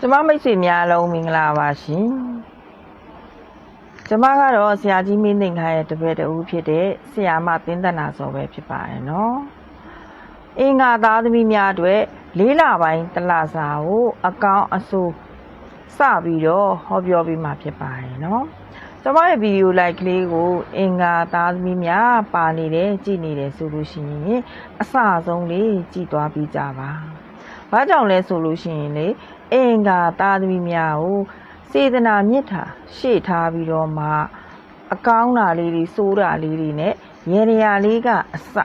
ကျမမိတ်ဆွေများလုံးမင်္ဂလာပါရှင်ကျမကတော့ဆရာကြီးမင်းသိန်ခိုင်ရဲ့တပည့်တူဖြစ်တဲ့ဆရာမသင်းသနာစောပဲဖြစ်ပါတယ်နော်အင်္ဂါသားသမီးများအတွက်လေးလပိုင်းတလစာကိုအကောင့်အဆိုးစပြီးတော့ဟောပြောပေးမှာဖြစ်ပါတယ်နော်ကျမရဲ့ဗီဒီယိုလိုက်ကလေးကိုအင်္ဂါသားသမီးများပါနေတယ်ကြည်နေတယ်ဆိုလို့ရှိရင်အစအဆုံးလေးကြည်သွားပြီးကြပါ။ဘာကြောင့်လဲဆိုလို့ရှိရင်လေ အင်္ဂါသားသမီးများကိုစေတနာမြစ်တာရှေ့ထားပြီးတော့မှအကောင်းတာလေးတွေစိုးတာလေးတွေနဲ့ရေရရာလေးကအစ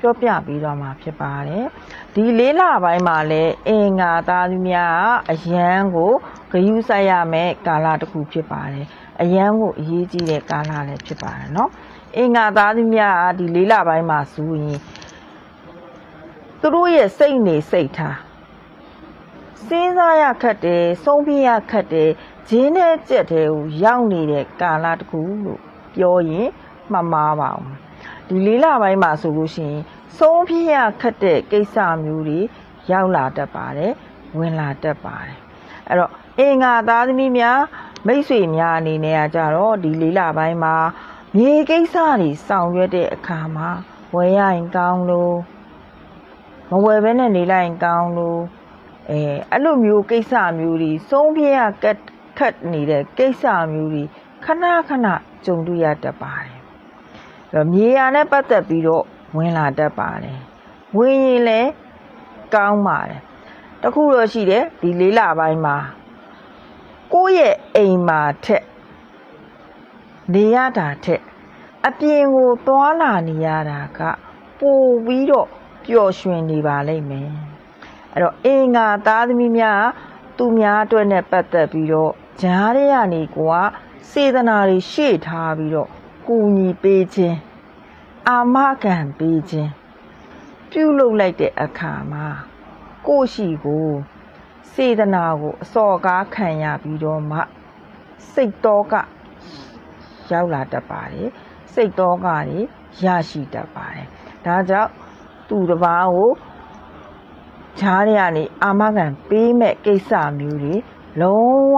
ပြောပြပြီးတော့မှဖြစ်ပါတယ်ဒီလေးလပိုင်းမှာလည်းအင်္ဂါသားသမီးများကအယံကိုဂယုစိုက်ရမယ်ကာလတစ်ခုဖြစ်ပါတယ်အယံကိုအရေးကြီးတဲ့ကာလလည်းဖြစ်ပါတယ်เนาะအင်္ဂါသားသမီးများကဒီလေးလပိုင်းမှာဆိုရင်သူတို့ရဲ့စိတ်နေစိတ်ထား စဉ်းစားရခက်တယ်ဆုံးဖြတ်ရခက်တယ်ဂျင်းနဲ့ကြက်တဲ့ကိုရောက်နေတဲ့ကာလတစ်ခုလို့ပြောရင်မှတ်မှားပါအောင်ဒီလေးလပိုင်းမှာဆိုလို့ရှိရင်ဆုံးဖြတ်ရခက်တဲ့ကိစ္စမျိုးတွေရောက်လာတတ်ပါတယ်ဝင်လာတတ်ပါတယ်အဲ့တော့အင်္ဂါသားသမီးများမိတ်ဆွေများအနေနဲ့ကကြတော့ဒီလေးလပိုင်းမှာမြေကိစ္စတွေဆောင်ရွက်တဲ့အခါမှာဝယ်ရရင်ကောင်းလို့မဝယ်ဘဲနဲ့နေလိုက်ရင်ကောင်းလို့ အဲအဲ့လိုမျိုးကိစ္စမျိုးတွေဆုံးဖြတ်ရကက်ခတ်နေတဲ့ကိစ္စမျိုးတွေခဏခဏကြုံတွေ့ရတတ်ပါတယ်အဲ့တော့မြေယာနဲ့ပတ်သက်ပြီးတော့ဝင်လာတတ်ပါတယ်ဝင်ရင်လည်းကောင်းပါတယ်တခုတော့ရှိတယ်ဒီလေးလပိုင်းမှာကိုယ့်ရဲ့အိမ်မှာထက်နေရတာထက်အပြင်ကိုသွားလာနေရတာကပိုပြီးတော့ပျော်ရွှင်နေပါလိမ့်မယ် အဲ့တော့အင်္ဂါသားသမီးများသူများအတွက်နဲ့ပတ်သက်ပြီးတော့ဂျားတွေကနေကွာစေတနာတွေရှေ့ထားပြီးတော့ကူညီပေးခြင်းအာမခံပေးခြင်းပြုလုပ်လိုက်တဲ့အခါမှာကိုယ့်ရှိကိုစေတနာကိုအစော်ကားခံရပြီးတော့မှစိတ်တော်ကရောက်လာတတ်ပါတယ်စိတ်တော်ကတွေရရှိတတ်ပါတယ်ဒါကြောင့်သူတစ်ပါးကို ခြားရကနေအာမခံပေးမဲ့ကိစ္စမျိုးတွေလုံးဝ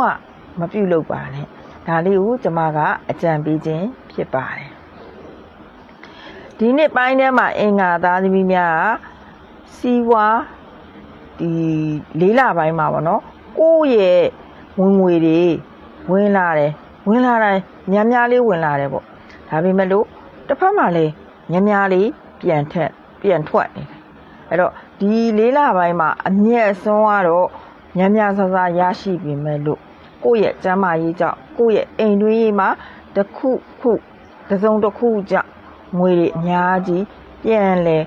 မပြုတ်လုပ်ပါနဲ့ဒါလေးကိုကျွန်မကအကြံပေးခြင်းဖြစ်ပါတယ်ဒီနှစ်ပိုင်းထဲမှာအင်္ဂါသားသမီးများကစီဝါဒီလေးလပိုင်းမှာပေါ့နော်ကိုယ့်ရဲ့ဝင်ငွေတွေဝင်လာတယ်ဝင်လာတိုင်းများများလေးဝင်လာတယ်ပေါ့ဒါပေမဲ့လို့တစ်ဖက်မှာလည်းများများလေးပြန်ထက်ပြန်ထွက်နေတယ်အဲ့တော့ ဒီလေးလပိုင်းမှာအမျက်ဆုံးကတော့များများဆဆရရှိပြီမဲ့လို့ကိုယ့်ရဲ့ကျမ်းမာရေးကြောင့်ကိုယ့်ရဲ့အိမ်တွင်းရေးမှာတစ်ခုခုတစ်စုံတစ်ခုကြောင့်ငွေတွေအများကြီးပြန်လဲ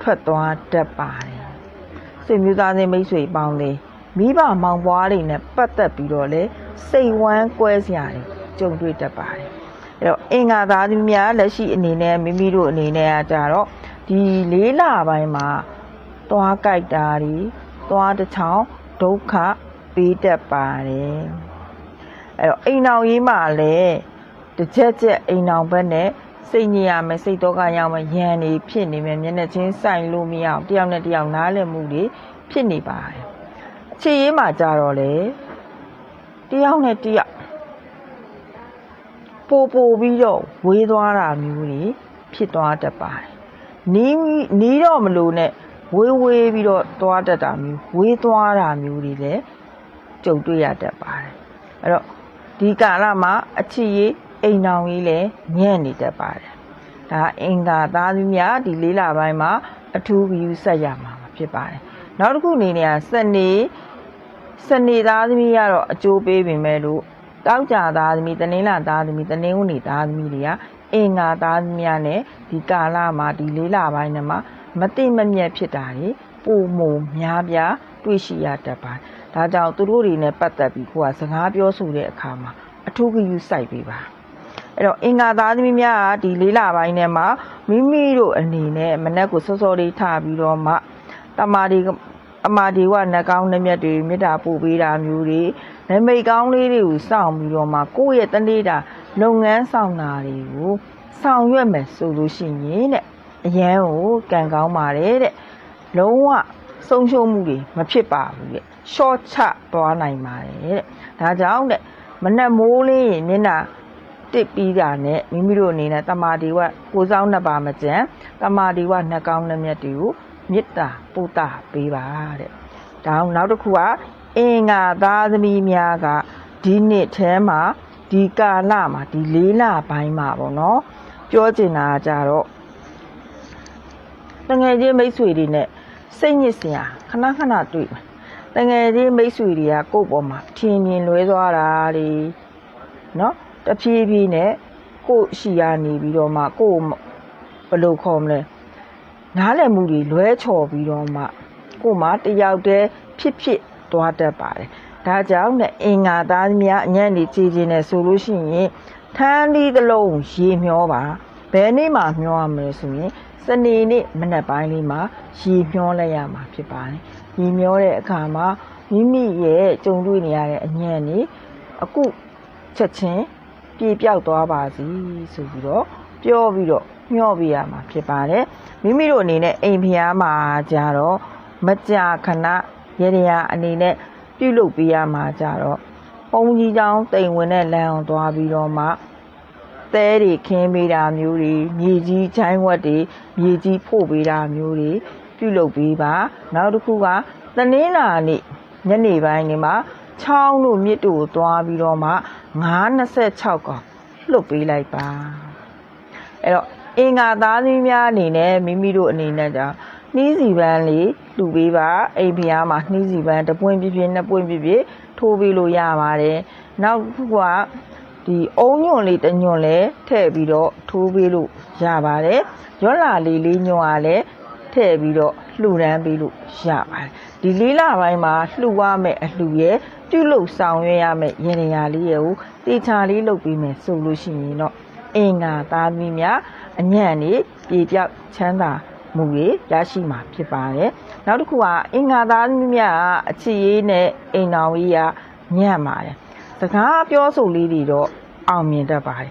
ထွက်သွားတတ်ပါတယ်ဆွေမျိုးသားချင်းမိတ်ဆွေပေါင်းလေးမိဘမောင်ပွားတွေနဲ့ပတ်သက်ပြီးတော့လေစိတ်ဝမ်းကွဲစရာတွေကြုံတွေ့တတ်ပါတယ်အဲ့တော့အင်္ဂါသားသမီးများလက်ရှိအနေနဲ့မိမိတို့အနေနဲ့ကကြတော့ဒီလေးလပိုင်းမှာ သွားကြိုက်တာတွေသွားတစ်ချောင်းဒုက္ခပေးတတ်ပါတယ်အဲ့တော့အိမ်အောင်ရေးမှာလည်းတစ်ချက်ချက်အိမ်အောင်ဘက်နဲ့စိတ်ညစ်ရမယ်စိတ်တော့ကရောက်မယ်ရန်နေဖြစ်နေမယ်မျက်နှာချင်းဆိုင်လို့မရအောင်တယောက်နဲ့တယောက်နားလည်မှုတွေဖြစ်နေပါတယ်အခြေရေးမှာကြတော့လေတယောက်နဲ့တယောက်ပို့ပို့ပြီးတော့ဝေးသွားတာမျိုးတွေဖြစ်သွားတတ်ပါတယ်နီးနီးတော့မလို့နဲ့ ဝေးဝေးပြီးတော့သွားတတ်တာမျိုးဝေးသွားတာမျိုးတွေလည်းကြုံတွေ့ရတတ်ပါတယ်အဲ့တော့ဒီကာလမှာအချစ်ရေးအိမ်တော်ကြီးလည်းညံ့နေတတ်ပါတယ်ဒါအင်္ဂါသားသမီးများဒီလေးလပိုင်းမှာအထူးဂရုစိုက်ရမှာဖြစ်ပါတယ်နောက်တစ်ခုအနေနဲ့စနေစနေသားသမီးကတော့အကျိုးပေးပေမဲ့လို့တောက်ကြသားသမီးတနင်္လာသားသမီးတနင်္ဂနွေသားသမီးတွေကအင်္ဂါသားသမီးများနဲ့ဒီကာလမှာဒီလေးလပိုင်းထဲမှာ မတိမမြတ်ဖြစ်တာတွေပုံမုံများပြားတွေ့ရှိရတတ်ပါတယ်ဒါကြောင့်သူတို့တွေနဲ့ပတ်သက်ပြီးကိုကစကားပြောဆိုတဲ့အခါမှာအထူးဂရုစိုက်ပေးပါအဲ့တော့အင်္ဂါသားသမီးများကဒီလေးလပိုင်းထဲမှာမိမိတို့အနေနဲ့မနက်ကိုစောစောလေးထပြီးတော့မှတမာဒီအမာဒီဝနှကောင်းနှမျက်တွေမေတ္တာပို့ပေးတာမျိုးတွေနမိတ်ကောင်းလေးတွေကိုစောင့်ပြီးတော့မှကိုယ့်ရဲ့တနေ့တာလုပ်ငန်းဆောင်တာတွေကိုဆောင်ရွက်မယ်ဆိုလို့ရှိရင်တဲ့ အရန်ကိုကံကောင်းပါတယ်တဲ့လုံးဝဆုံးရှုံးမှုတွေမဖြစ်ပါဘူးတဲ့ရှော့ချသွားနိုင်ပါတယ်တဲ့ဒါကြောင့်တဲ့မနက်မိုးလေးရင်မျက်နှာတစ်ပြီးတာနဲ့မိမိတို့အနေနဲ့တမာဒီဝကိုစောင်းနှစ်ပါမကြံတမာဒီဝနှစ်ကောင်းနှစ်မြတ်တွေကိုမေတ္တာပို့တာပေးပါတဲ့ဒါအောင်နောက်တစ်ခုကအင်္ဂါသားသမီးများကဒီနှစ်ထဲမှာဒီကာလမှာဒီလေးလပိုင်းမှာပေါ့နော်ပြောချင်တာကကြတော့ တငယ်ချင်းမိတ်ဆွေတွေနဲ့စိတ်ညစ်စရာခဏခဏတွေ့မယ်တငယ်ချင်းမိတ်ဆွေတွေကကိုယ့်ပေါ်မှာထင်မြင်လွဲသွားတာတွေနော်တဖြည်းဖြည်းနဲ့ကိုယ့်ရှိရနေပြီးတော့မှကိုယ့်ဘယ်လိုခေါ်မလဲနားလည်မှုတွေလွဲချော်ပြီးတော့မှကိုယ်မှာတယောက်တည်းဖြစ်ဖြစ်သွားတတ်ပါတယ်ဒါကြောင့်နဲ့အင်္ဂါသားများအညံ့နေကြည်ခြင်းနဲ့ဆိုလို့ရှိရင်ထန်းဒီတစ်လုံးရေမျောပါ ဘယ်နေ့မှမျောရမလဲဆိုရင်စနေနေ့မနက်ပိုင်းလေးမှာရီမျောလိုက်ရမှာဖြစ်ပါတယ်။ရီမျောတဲ့အခါမှာမိမိရဲ့ကြုံတွေ့နေရတဲ့အညံ့နေအခုချက်ချင်းပြေပြောက်သွားပါစီဆိုပြီးတော့ပြောပြီးတော့မျောပြရမှာဖြစ်ပါတယ်။မိမိတို့အနေနဲ့အိမ်ဖျားမှာကြတော့မကြာခဏရေရရာအနေနဲ့ပြုလုပ်ပေးရမှာကြတော့ပုံကြီးချောင်းတိမ်ဝင်တဲ့လမ်းအောင်သွားပြီးတော့မှ သဲတွေခင်းပေးတာမျိုးတွေမြေကြီးချိုင်းဝက်တွေမြေကြီးဖို့ပေးတာမျိုးတွေပြုလုပ်ပေးပါ နောက်တစ်ခုကသနင်းလာနေ့ညနေပိုင်းနေမှာချောင်းတို့မြစ်တို့ကိုသွားပြီးတော့မှ926កောင်လွတ်ပေးလိုက်ပါအဲ့တော့အင်္ဂါသားသမီးများအနေနဲ့မိမိတို့အနေနဲ့ကြောင့်နှီးစီပန်းလေးလှူပေးပါအိမ်ဖျားမှာနှီးစီပန်းတစ်ပွင့်ပြည့်ပြည့်နှစ်ပွင့်ပြည့်ပြည့်ထိုးပေးလို့ရပါတယ်နောက်တစ်ခုက ဒီအုံညွန့်လေးတစ်ညွန့်လဲထည့်ပြီးတော့ထိုးပေးလို့ရပါတယ်ရွက်လာလေးလေးညွန့်ကလည်းထည့်ပြီးတော့လှူဒန်းပေးလို့ရပါတယ်ဒီလေးလပိုင်းမှာလှူရမယ့်အလှူရဲ့ပြုလုပ်ဆောင်ရွက်ရမယ့်ရင်နေရာလေးရဲ့ကိုတေချာလေးလုပ်ပေးမယ်ဆိုလို့ရှိရင်တော့အင်္ဂါသားမီးများအညံ့နေပြေပြောက်ချမ်းသာမှုတွေရရှိမှာဖြစ်ပါတယ်နောက်တစ်ခုကအင်္ဂါသားမီးများကအချစ်ရေးနဲ့အိမ်တော်ကြီးကညံ့ပါတယ် စကားပြောဆိုလေးတွေတော့အောင်မြင်တတ်ပါတယ်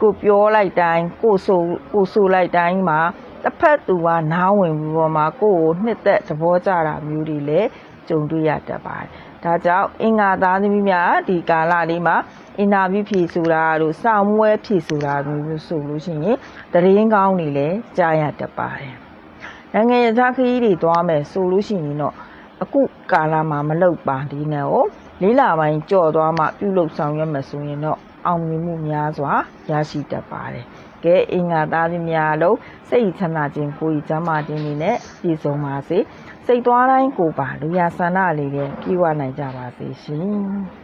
ကိုပြောလိုက်တိုင်းကိုဆိုကိုဆိုလိုက်တိုင်းမှာတစ်ဖက်သူကနားဝင်ပြီးတော့မှကိုကိုနှစ်သက်သဘောကျတာမျိုးတွေလည်းကြုံတွေ့ရတတ်ပါတယ်ဒါကြောင့်အင်္ဂါသားသမီးများဒီကာလလေးမှာအင်တာဗျူးဖြေဆိုတာတို့စောင့်မွဲဖြေဆိုတာမျိုးဆိုလို့ရှိရင်တရင်ကောင်းတွေလည်းကြားရတတ်ပါတယ်နိုင်ငံရသားခရီးတွေသွားမယ်ဆိုလို့ရှိရင်တော့အခုကာလမှာမလောက်ပါဒီနဲ့ကို လေးလာပိုင်းကြော့သွားမှပြုလုပ်ဆောင်ရွက်မယ်ဆိုရင်တော့အောင်မြင်မှုများစွာရရှိတတ်ပါတယ်။ကဲအင်္ဂါသားသမီးများလုံးစိတ်ချမ်းသာခြင်းကိုယ်ကြီးကျမ်းမာခြင်းတွေနဲ့ပြည့်စုံပါစေ။စိတ်သွားတိုင်းကိုယ်ပါလူရဆန္ဒလေးတွေပြည့်ဝနိုင်ကြပါစေရှင်။